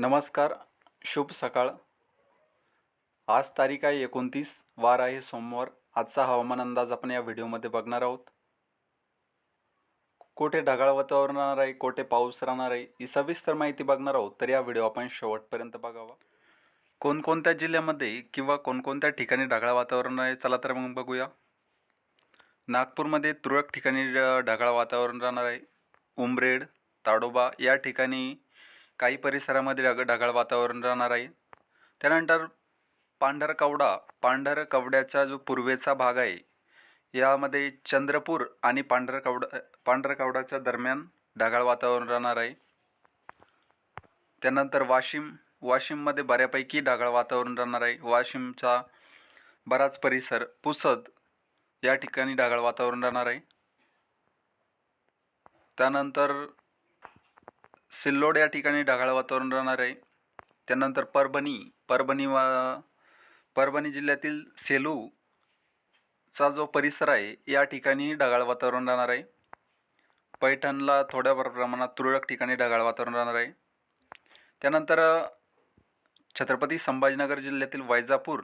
नमस्कार शुभ सकाळ. आज तारीख आहे एकोणतीस वार आहे सोमवार. आजचा हवामान अंदाज आपण या व्हिडिओमध्ये बघणार आहोत. कोठे ढगाळ वातावरण राहणार आहे कोठे पाऊस राहणार आहे ही सविस्तर माहिती बघणार आहोत. तर या व्हिडिओ आपण शेवटपर्यंत बघावा. कोणकोणत्या जिल्ह्यामध्ये किंवा कोणकोणत्या ठिकाणी ढगाळ वातावरण आहे चला तर मग बघूया. नागपूरमध्ये तुरळक ठिकाणी ढगाळ वातावरण राहणार आहे. उमरेड ताडोबा या ठिकाणी काही परिसरामध्ये ढग ढगाळ वातावरण राहणार आहे. त्यानंतर पांढरकवडा पांढरकवड्याचा जो पूर्वेचा भाग आहे यामध्ये चंद्रपूर आणि पांढरकवडा पांढरकवडाच्या दरम्यान ढगाळ वातावरण राहणार आहे. त्यानंतर वाशिम वाशिममध्ये बऱ्यापैकी ढगाळ वातावरण राहणार आहे. वाशिमचा बराच परिसर पुसद या ठिकाणी ढगाळ वातावरण राहणार आहे. त्यानंतर सिल्लोड या ठिकाणी ढगाळ वातावरण राहणार आहे. त्यानंतर परभणी परभणी वा परभणी जिल्ह्यातील सेलूचा जो परिसर आहे या ठिकाणी ढगाळ वातावरण राहणार आहे. पैठणला थोड्या प्रमाणात तुरळक ठिकाणी ढगाळ वातावरण राहणार आहे. त्यानंतर छत्रपती संभाजीनगर जिल्ह्यातील वैजापूर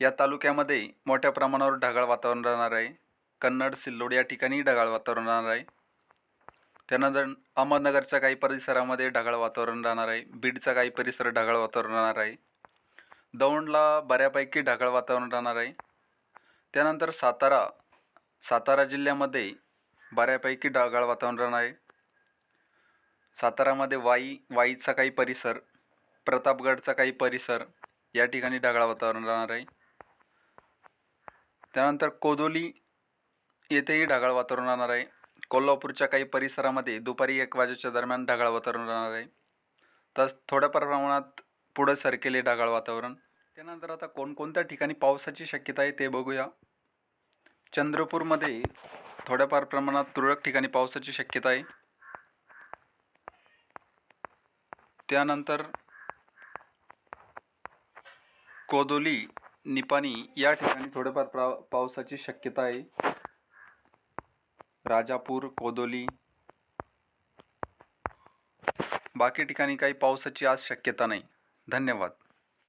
या तालुक्यामध्ये मोठ्या प्रमाणावर ढगाळ वातावरण राहणार आहे. कन्नड सिल्लोड या ठिकाणी ढगाळ वातावरण राहणार आहे. त्यानंतर अहमदनगरच्या काही परिसरामध्ये ढगाळ वातावरण राहणार आहे बीडचा काही परिसर ढगाळ वातावरण राहणार आहे दौंडला बऱ्यापैकी ढगाळ वातावरण राहणार आहे. त्यानंतर सातारा सातारा जिल्ह्यामध्ये बऱ्यापैकी ढगाळ वातावरण राहणार आहे. सातारामध्ये वाई वाईचा काही परिसर प्रतापगडचा काही परिसर या ठिकाणी ढगाळ वातावरण राहणार आहे. त्यानंतर कोदोली येथेही ढगाळ वातावरण राहणार आहे. कोल्हापूरच्या काही परिसरामध्ये दुपारी एक वाजेच्या दरम्यान ढगाळ वातावरण राहणार आहे. तर थोड्या प्रमाणात पुढं सरकेले ढगाळ वातावरण. त्यानंतर आता कोणकोणत्या ठिकाणी पावसाची शक्यता आहे ते बघूया. चंद्रपूरमध्ये थोड्याफार प्रमाणात तुरळक ठिकाणी पावसाची शक्यता आहे. त्यानंतर कोदोली निपाणी या ठिकाणी थोडंफार प्रा पावसाची शक्यता आहे. राजापूर कोदोली. बाकी ठिकाणी काही पावसाची आज शक्यता नाही. धन्यवाद.